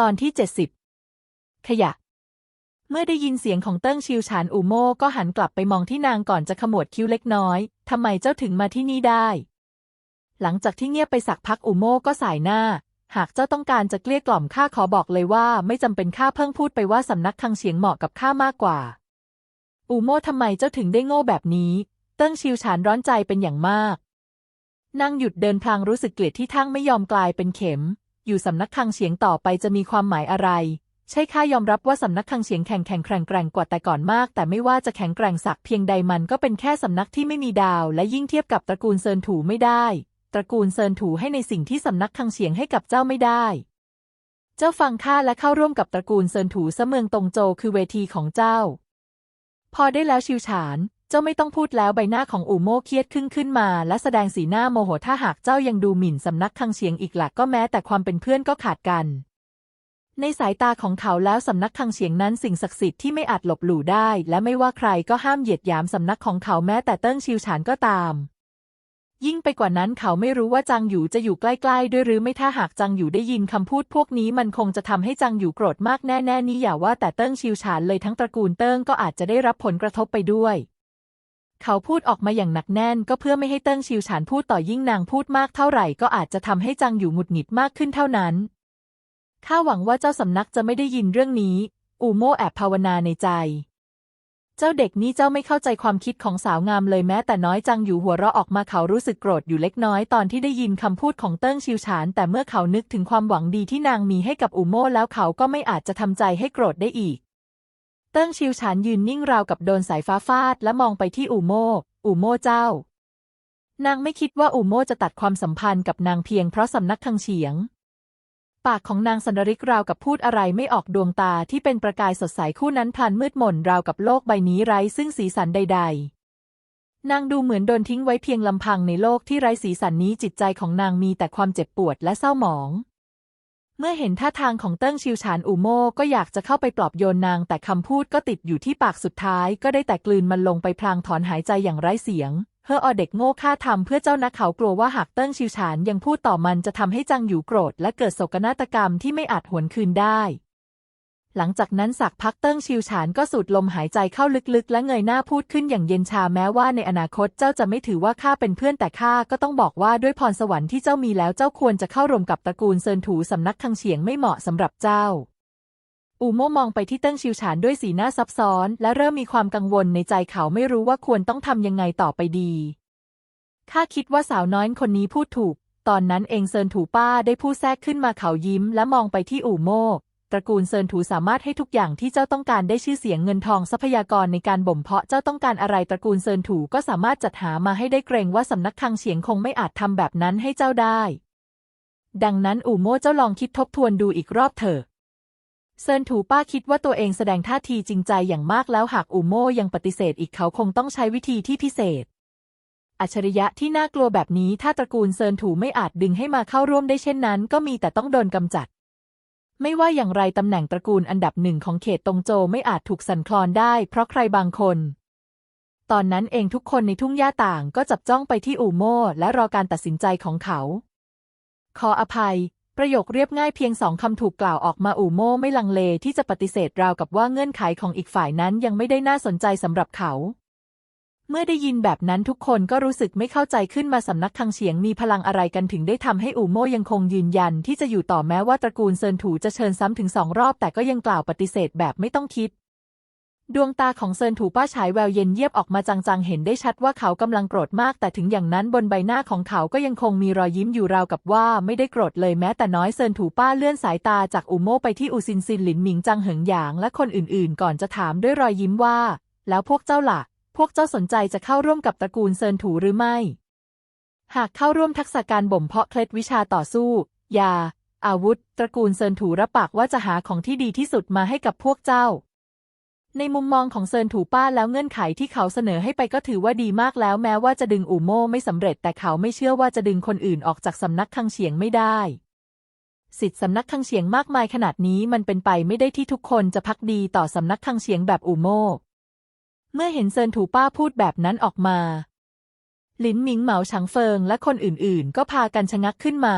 ตอนที่ 70 ขยะ เมื่อได้ยินเสียงของเติ้งชิวฉานอูโม่ก็หันกลับไปมองที่นางก่อนจะขมวดคิ้วเล็กน้อย ทำไมเจ้าถึงมาที่นี่ได้ หลังจากที่เงียบไปสักพักอูโม่ก็สายหน้า หากเจ้าต้องการจะเกลี้ยกล่อมข้าขอบอกเลยว่า ไม่จำเป็นข้าเพิ่งพูดไปว่าสำนักคังเฉียงเหมาะกับข้ามากกว่า อูโม่ทำไมเจ้าถึงได้โง่แบบนี้ เติ้งชิวฉานร้อนใจเป็นอย่างมากนางหยุดเดินพลางรู้สึกเกลียดที่ทั้งไม่ยอมกลายเป็นเข็ม อยู่สำนักคังเฉียงต่อไปจะมีความหมายอะไร ใช่ข้ายอมรับว่าสำนักคังเฉียงแข็งแข็งแกร่งแกร่งกว่าแต่ก่อนมาก แต่ไม่ว่าจะแข็งแกร่งสักเพียงใดมันก็เป็นแค่สำนักที่ไม่มีดาว และยิ่งเทียบกับตระกูลเซินถูไม่ได้ ตระกูลเซินถูให้ในสิ่งที่สำนักคังเฉียงให้กับเจ้าไม่ได้ เจ้าฟังข้าและเข้าร่วมกับตระกูลเซินถูเสเมืองตงโจคือเวทีของเจ้า พอได้แล้วชิวฉาน เจ้าไม่ต้องพูดแล้วใบหน้าของอู่โม่เครียดขึ้นขึ้นมา และแสดงสีหน้าโมโหถ้าหากเจ้ายังดูหมิ่นสำนักคังเฉียงอีกหลักก็แม้แต่ความเป็นเพื่อนก็ขาดกัน ในสายตาของเขาแล้วสำนักคังเฉียงนั้นสิ่งศักดิ์สิทธิ์ที่ไม่อาจหลบหลู่ได้ และไม่ว่าใครก็ห้ามเหยียดหยามสำนักของเขาแม้แต่เติ้งชิวฉานก็ตามยิ่งไปกว่านั้นเขาไม่รู้ว่าจางหยูจะอยู่ใกล้ๆ ด้วยหรือไม่ถ้าหากจางหยูได้ยินคำพูดพวกนี้มันคงจะทำให้จางหยูโกรธมากแน่ๆนี่อย่าว่าแต่เติ้งชิวฉานเลยทั้งตระกูลเติ้งก็อาจจะได้รับผลกระทบไปด้วย เขาพูดออกมาอย่างหนักแน่นก็เพื่อไม่ให้เติ้งชิวฉานพูดต่อยิ่งนางพูดมากเท่าไหร่ก็อาจจะทำให้จางหยูหงุดหงิดมากขึ้นเท่านั้น ข้าหวังว่าเจ้าสำนักจะไม่ได้ยินเรื่องนี้ อูโม่แอบภาวนาในใจ เจ้าเด็กนี่เจ้าไม่เข้าใจความคิดของสาวงามเลยแม้แต่น้อยจังอยู่หัวเราะออกมาเขารู้สึกโกรธอยู่เล็กน้อยตอนที่ได้ยินคำพูดของเติ้งชิวฉาน แต่เมื่อเขานึกถึงความหวังดีที่นางมีให้กับอูโม่แล้วเขาก็ไม่อาจจะทำใจให้โกรธได้อีก เติ้งชิวฉานยืนนิ่งราวกับโดนสายฟ้าฟาดและมองไปที่อูโม่ อูโม่เจ้า นางไม่คิดว่าอูโม่จะตัดความสัมพันธ์กับนางเพียงเพราะสำนักคังเฉียง ปากของนางสันริกราวกับพูดอะไรไม่ออกดวงตาที่เป็นประกายสดใสคู่นั้นพลันมืดมนราวกับโลกใบนี้ไร้ซึ่งสีสันใด ๆนางดูเหมือนโดนทิ้งไว้เพียงลำพังในโลกที่ไร้สีสันนี้จิตใจของนางมีแต่ความเจ็บปวดและเศร้าหมอง เมื่อเห็นท่าทางของเติ้งชิวฉานอูโม่ก็อยากจะเข้าไปปลอบโยนนาง แต่คำพูดก็ติดอยู่ที่ปากสุดท้าย ก็ได้แต่กลืนมันลงไปพลางถอนหายใจอย่างไร้เสียงเฮออเด็กโง่ฆ่าทำเพื่อเจ้านักเขากลัวว่าหากเติ้งชิวฉานยังพูดต่อมันจะทำให้จังอยู่โกรธและเกิดโศกนาฏกรรมที่ไม่อาจหวนคืนได้ หลังจากนั้นสักพักเติ้งชิวฉานก็สูดลมหายใจเข้าลึกๆ และเงยหน้าพูดขึ้นอย่างเย็นชาแม้ว่าในอนาคตเจ้าจะไม่ถือว่าข้าเป็นเพื่อนแต่ข้าก็ต้องบอกว่าด้วยพรสวรรค์ที่เจ้ามีแล้วเจ้าควรจะเข้ารวมกับตระกูลเซินถูสำนักคังเฉียงไม่เหมาะสำหรับเจ้า อูโม่มองไปที่เติ้งชิวฉานด้วยสีหน้าซับซ้อน และเริ่มมีความกังวลในใจเขาไม่รู้ว่าควรต้องทำยังไงต่อไปดีข้าคิดว่าสาวน้อยคนนี้พูดถูก ตอนนั้นเองเซินถูป้าได้พูดแทรกขึ้นมาเขายิ้ม และมองไปที่อู่โม่ ตระกูลเซินถูสามารถให้ทุกอย่างที่เจ้าต้องการได้ชื่อเสียงเงินทองทรัพยากรในการบ่มเพาะเจ้าต้องการอะไรตระกูลเซินถูก็สามารถจัดหามาให้ได้เกรงว่าสำนักคังเฉียงคงไม่อาจทำแบบนั้นให้เจ้าได้ ดังนั้นอู่โม่เจ้าลองคิดทบทวนดูอีกรอบเถอะเซินถูป้าคิดว่าตัวเองแสดงท่าทีจริงใจอย่างมากแล้วหากอู่โม่ยังปฏิเสธอีกเขาคงต้องใช้วิธีที่พิเศษ อัจฉริยะที่น่ากลัวแบบนี้ถ้าตระกูลเซินถูไม่อาจดึงให้มาเข้าร่วมได้เช่นนั้น ก็มีแต่ต้องโดนกำจัด ไม่ว่าอย่างไรตำแหน่งตระกูลอันดับหนึ่งของเขตตงโจไม่อาจถูกสั่นคลอนได้ เพราะใครบางคน ตอนนั้นเองทุกคนในทุ่งหญ้าต่างก็จับจ้องไปที่อู่โม่และรอการตัดสินใจของเขา ขออภัย ประโยคเรียบง่ายเพียงสองคำถูกกล่าวออกมาอู่โม่ไม่ลังเลที่จะปฏิเสธราวกับว่าเงื่อนไขของอีกฝ่ายนั้นยังไม่ได้น่าสนใจสำหรับเขา เมื่อได้ยินแบบนั้นทุกคนก็รู้สึกไม่เข้าใจขึ้นมาสำนักคังเฉียงมีพลังอะไรกันถึงได้ทำให้อู่โม่ยังคงยืนยันที่จะอยู่ต่อแม้ว่าตระกูลเซินถูจะเชิญซ้ำถึงสองรอบแต่ก็ยังกล่าวปฏิเสธแบบไม่ต้องคิดดวงตาของเซินถูป้าฉายแววเย็นเยียบออกมาจังๆ เห็นได้ชัดว่าเขากำลังโกรธมาก แต่ถึงอย่างนั้นบนใบหน้าของเขาก็ยังคงมีรอยยิ้มอยู่ราวกับว่าไม่ได้โกรธเลยแม้แต่น้อยเซินถูป้าเลื่อนสายตาจากอูโม่ไปที่อูซินซินหลินหมิงจังเหิงหยางและคนอื่นๆ ก่อนจะถามด้วยรอยยิ้มว่า แล้วพวกเจ้าล่ะ พวกเจ้าสนใจจะเข้าร่วมกับตระกูลเซินถูหรือไม่ หากเข้าร่วมทักษะการบ่มเพาะเคล็ดวิชาต่อสู้ ยา อาวุธ ตระกูลเซินถูรับปากว่าจะหาของที่ดีที่สุดมาให้กับพวกเจ้า ในมุมมองของเซินถูป้าแล้วเงื่อนไขที่เขาเสนอให้ไปก็ถือว่าดีมากแล้วแม้ว่าจะดึงอู่โม่ไม่สำเร็จ แต่เขาไม่เชื่อว่าจะดึงคนอื่นออกจากสำนักคังเฉียงไม่ได้สิทธิสำนักคังเฉียงมากมายขนาดนี้มันเป็นไปไม่ได้ที่ทุกคนจะพักดีต่อสำนักคังเฉียงแบบอูโม่ เมื่อเห็นเซินถูป้าพูดแบบนั้นออกมา หลินหมิงเหมาฉังเฟิงและคนอื่นๆ ก็พากันชะงักขึ้นมา